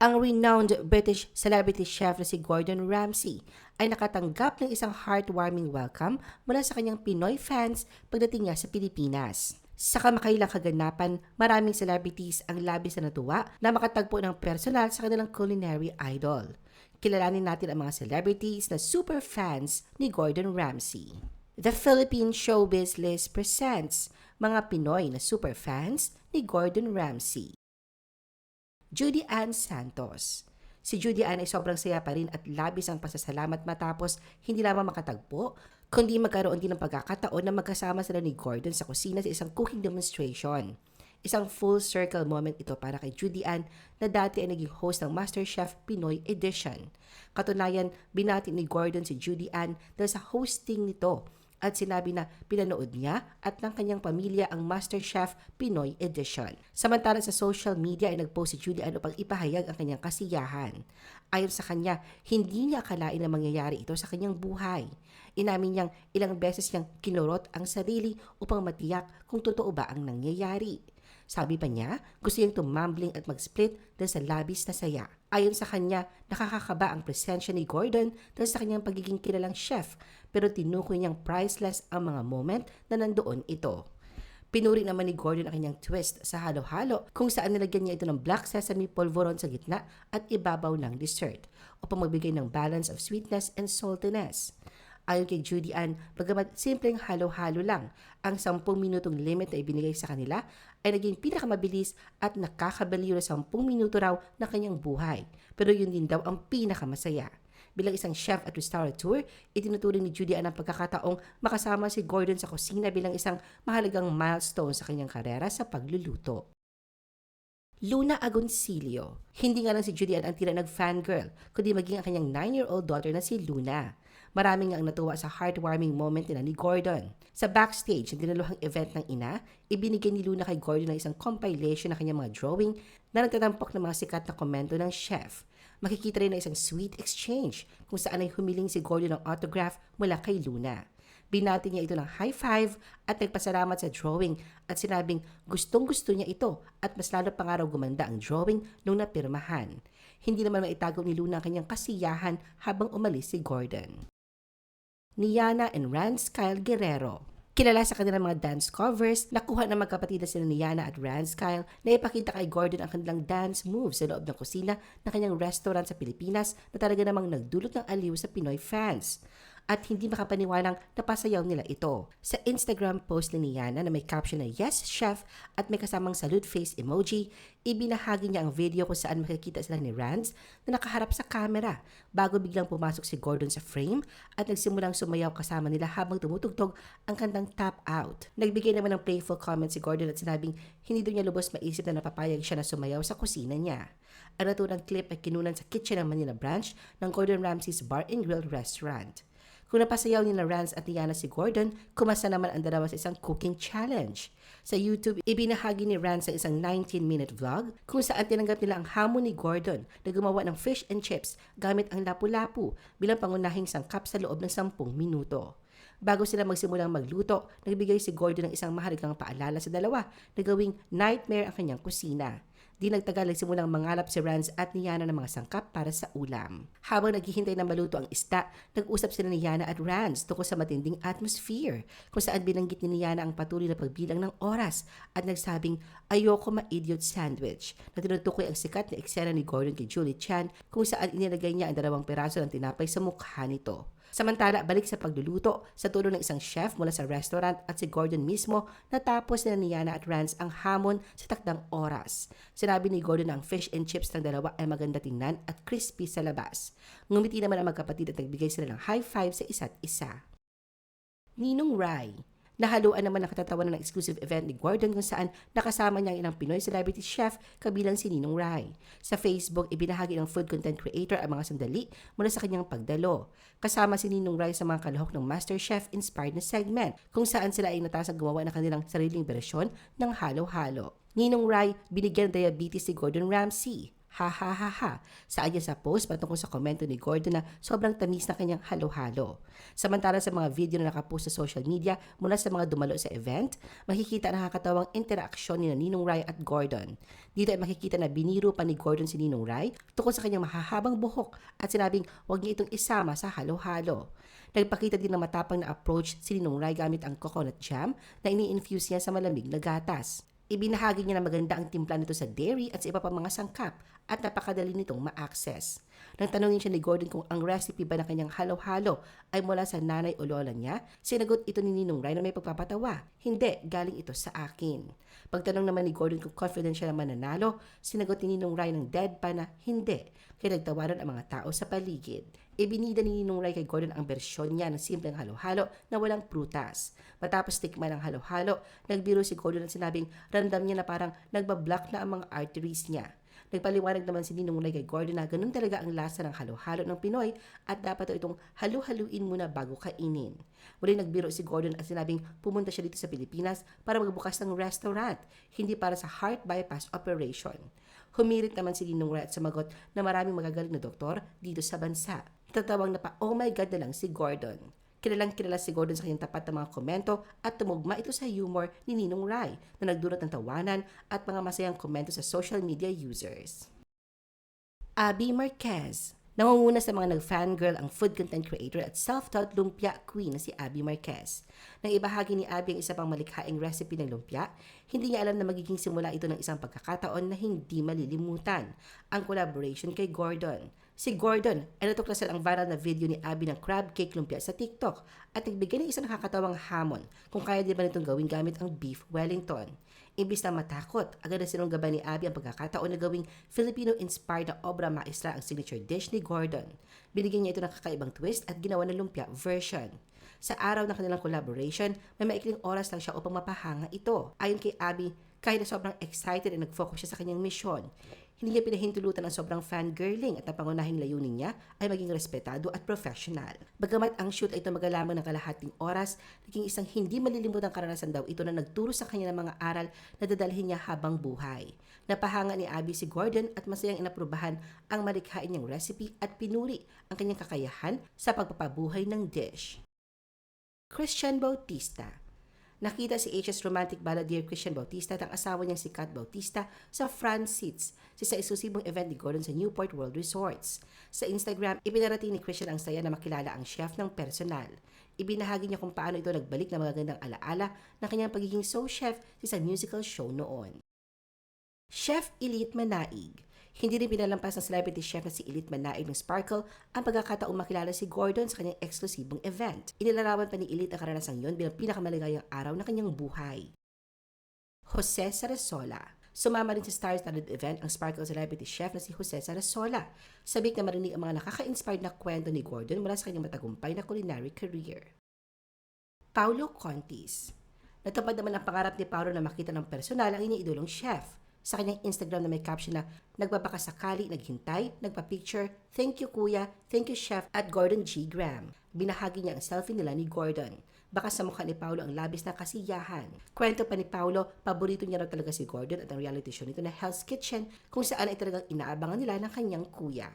ang renowned British celebrity chef na si Gordon Ramsay ay nakatanggap ng isang heartwarming welcome mula sa kanyang Pinoy fans pagdating niya sa Pilipinas. Sa kamakailang kaganapan, maraming celebrities ang labis na natuwa na makatagpo ng personal sa kanilang culinary idol. Kilalanin natin ang mga celebrities na super fans ni Gordon Ramsay. The Philippine Showbiz List presents mga Pinoy na super fans ni Gordon Ramsay. Judy Ann Santos. Si Judy Ann ay sobrang saya pa rin at labis ang pasasalamat matapos hindi lamang makatagpo, kundi magkaroon din ng pagkakataon na magkasama sila ni Gordon sa kusina sa isang cooking demonstration. Isang full circle moment ito para kay Judy Ann na dati ay naging host ng MasterChef Pinoy Edition. Katunayan, binati ni Gordon si Judy Ann dahil sa hosting nito at sinabi na pinanood niya at ng kanyang pamilya ang MasterChef Pinoy Edition. Samantala sa social media ay nagpost si Judy Ann upang ipahayag ang kanyang kasiyahan. Ayon sa kanya, hindi niya akalain na mangyayari ito sa kanyang buhay. Inamin niyang ilang beses niyang kinurot ang sarili upang matiyak kung totoo ba ang nangyayari. Sabi pa niya, gusto niyang tumambling at mag-split dahil sa labis na saya. Ayon sa kanya, nakakakaba ang presensya ni Gordon dahil sa kanyang pagiging kilalang chef, pero tinukoy niyang priceless ang mga moment na nandoon ito. Pinuri naman ni Gordon ang kanyang twist sa halo-halo kung saan nilagyan niya ito ng black sesame polvoron sa gitna at ibabaw ng dessert upang magbigay ng balance of sweetness and saltiness. Ayon kay Judy Ann, bagamat simpleng halo-halo lang, ang 10 minutong limit na ibinigay sa kanila ay naging pinakamabilis at nakakabaliw na 10 minuto raw na kanyang buhay. Pero yun din daw ang pinakamasaya. Bilang isang chef at restaurateur, itinuturing ni Judy Ann ang pagkakataong makasama si Gordon sa kusina bilang isang mahalagang milestone sa kanyang karera sa pagluluto. Luna Agoncillo. Hindi nga lang si Judy Ann ang tila nag-fangirl, kundi maging ang kanyang 9-year-old daughter na si Luna. Maraming ang natuwa sa heartwarming moment nila ni Gordon. Sa backstage ng dinaluhang event ng ina, ibinigay ni Luna kay Gordon ng isang compilation ng kanyang mga drawing na nagtatampok ng mga sikat na komento ng chef. Makikita rin na isang sweet exchange kung saan ay humiling si Gordon ng autograph mula kay Luna. Binati niya ito ng high five at nagpasalamat sa drawing at sinabing gustong gusto niya ito at mas lalo pang araw gumanda ang drawing nung napirmahan. Hindi naman maitago ni Luna ang kanyang kasiyahan habang umalis si Gordon. Niana and Rance Kyle Guerrero. Kilala sa kanilang mga dance covers, nakuha ng magkapatid sila Niana at Rance Kyle na ipakita kay Gordon ang kanilang dance moves sa loob ng kusina ng kanyang restaurant sa Pilipinas na talaga namang nagdulot ng aliw sa Pinoy fans at hindi makapaniwalang napasayaw nila ito. Sa Instagram post ni Niana na may caption na Yes, Chef at may kasamang salute face emoji, ibinahagi niya ang video kung saan makikita sila ni Rance na nakaharap sa camera bago biglang pumasok si Gordon sa frame at nagsimulang sumayaw kasama nila habang tumutugtog ang kantang Tap Out. Nagbigay naman ng playful comment si Gordon at sinabing hindi doon niya lubos maisip na napapayag siya na sumayaw sa kusina niya. Ang naturang clip ay kinunan sa kitchen ng Manila branch ng Gordon Ramsay's Bar and Grill Restaurant. Kung napasayaw ni na Rance at Niana si Gordon, kumasa naman ang dalawa sa isang cooking challenge. Sa YouTube, ibinahagi ni Rance ang isang 19-minute vlog kung saan tinanggap nila ang hamon ni Gordon na gumawa ng fish and chips gamit ang lapu-lapu bilang pangunahing sangkap sa loob ng 10 minuto. Bago sila magsimulang magluto, nagbigay si Gordon ng isang mahalagang paalala sa dalawa na gawing nightmare ang kanyang kusina. Di nagtagal nagsimulang mangalap si Rance at ni Yana ng mga sangkap para sa ulam. Habang naghihintay na maluto ang isda, nag-usap sila ni Yana at Rance tungkol sa matinding atmosphere kung saan binanggit ni Yana ang patuloy na pagbilang ng oras at nagsabing ayoko ma-idiot sandwich na tinutukoy ang sikat na eksena ni Gordon kay Julie Chan kung saan inilagay niya ang dalawang peraso ng tinapay sa mukha nito. Samantala, balik sa pagluluto sa tulong ng isang chef mula sa restaurant at si Gordon mismo natapos na ni Yana at Rance ang hamon sa takdang oras. Sinabi ni Gordon na ang fish and chips ng dalawa ay maganda tingnan at crispy sa labas. Ngumiti naman ang magkapatid at nagbigay sila ng high five sa isa't isa. Ninong Rai Nahaluan naman ang katatawanan ng exclusive event ni Gordon kung saan nakasama niya ang ilang Pinoy celebrity chef kabilang si Ninong Rai. Sa Facebook, ibinahagi ng food content creator ang mga sandali mula sa kanyang pagdalo. Kasama si Ninong Rai sa mga kalahok ng Master Chef inspired na segment kung saan sila ay natasang gumawa ng kanilang sariling bersyon ng halo-halo. Ninong Rai, binigyan ng diabetes si Gordon Ramsay. Ha ha ha ha. Saan niya sa post patungkol sa komento ni Gordon na sobrang tamis na kanyang halo-halo. Samantala sa mga video na nakapost sa social media mula sa mga dumalo sa event, makikita ang nakakatawang interaksyon ni Ninong Rai at Gordon. Dito ay makikita na biniro pa ni Gordon si Ninong Rai tungkol sa kanyang mahahabang buhok at sinabing huwag niya itong isama sa halo-halo. Nagpakita din ng matapang na approach si Ninong Rai gamit ang coconut jam na ini-infuse niya sa malamig na gatas. Ibinahagi niya na maganda ang timpla nito sa dairy at sa iba pang mga sangkap at napakadali nitong ma-access. Nang tanongin siya ni Gordon kung ang recipe ba ng kanyang halo-halo ay mula sa nanay o lola niya, sinagot ito ni Ninong Rai na may pagpapatawa. Hindi, galing ito sa akin. Pagtanong naman ni Gordon kung confident siya na mananalo, sinagot ni Ninong Rai ng deadpan na hindi, kaya nagtawanan ang mga tao sa paligid. Ibinida ni Ninong Rai kay Gordon ang bersyon niya ng simpleng halo-halo na walang prutas. Matapos tikman ang halo-halo, nagbiro si Gordon at sinabing ramdam niya na parang nagbablock na ang mga arteries niya. Nagpaliwanag naman si Ninong Ray kay Gordon na ganun talaga ang lasa ng halo-halo ng Pinoy at dapat daw itong halu-haluin muna bago kainin. Muli nagbiro si Gordon at sinabing pumunta siya dito sa Pilipinas para magbukas ng restaurant, hindi para sa heart bypass operation. Humirit naman si Ninong Ray at sumagot na maraming magagaling na doktor dito sa bansa. Tatawang na pa, oh my God na lang si Gordon. Kilalang kilala si Gordon sa kanyang tapat na mga komento at tumugma ito sa humor ni Ninong Rai na nagdulot ng tawanan at mga masayang komento sa social media users. Abby Marquez Nangunguna sa mga nag-fangirl ang food content creator at self-taught lumpia queen na si Abby Marquez. Nang ibahagi ni Abby ang isa pang malikhaing recipe ng lumpia, hindi niya alam na magiging simula ito ng isang pagkakataon na hindi malilimutan, ang collaboration kay Gordon. Si Gordon ay natuklasan ang viral na video ni Abby ng crab cake lumpia sa TikTok at nagbigay ng isang nakakatawang hamon kung kaya din ba nitong gawin gamit ang beef Wellington. Imbis na matakot, agad na sinunggaban ni Abby ang pagkakataon na gawing Filipino-inspired na obra maestra ang signature dish ni Gordon. Binigyan niya ito ng kakaibang twist at ginawa ng lumpia version. Sa araw ng kanilang collaboration, may maikling oras lang siya upang mapahanga ito. Ayon kay Abby, kahit na sobrang excited at nag-focus siya sa kanyang misyon, hindi niya pinahintulutan ang sobrang fangirling at ang pangunahing layunin niya ay maging respetado at professional. Bagamat ang shoot ay tumagal lamang ng kalahating oras, naging isang hindi malilimutang karanasan daw ito na nagturo sa kanya ng mga aral na dadalhin niya habang buhay. Napahanga ni Abby si Gordon at masayang inaprubahan ang malikhain niyang recipe at pinuri ang kanyang kakayahan sa pagpapabuhay ng dish. Christian Bautista Nakita si HS romantic balladeer Christian Bautista at ang asawa niyang si Kat Bautista sa seats sa isa isusibong event ni Gordon sa Newport World Resorts. Sa Instagram, ipinarating ni Christian ang saya na makilala ang chef ng personal. Ibinahagi niya kung paano ito nagbalik na magagandang alaala ng kanyang pagiging show chef sa isang musical show noon. Chef Elite Manaig hindi rin pinalampas ng celebrity chef na si Elite Manaig ng Sparkle ang pagkakataong makilala si Gordon sa kanyang eksklusibong event. Inilarawan pa ni Elite ang karanasang yon bilang pinakamaligayang araw ng kanyang buhay. Jose Sarasola Sumama rin sa star-studded event ang Sparkle celebrity chef na si Jose Sarasola. Sabik na marinig ang mga nakaka-inspired na kwento ni Gordon mula sa kanyang matagumpay na culinary career. Paulo Contis Natupad naman ang pangarap ni Paulo na makita ng personal ang iniidolong chef sa kanyang Instagram na may caption na nagbabakasakali, naghintay, nagpa-picture, thank you kuya, thank you chef at Gordon G. Graham. Binahagi niya ang selfie nila ni Gordon. Baka sa mukha ni Paulo ang labis na kasiyahan. Kwento pa ni Paulo, paborito niya raw talaga si Gordon at ang reality show nito na Hell's Kitchen kung saan ay talagang inaabangan nila ng kanyang kuya.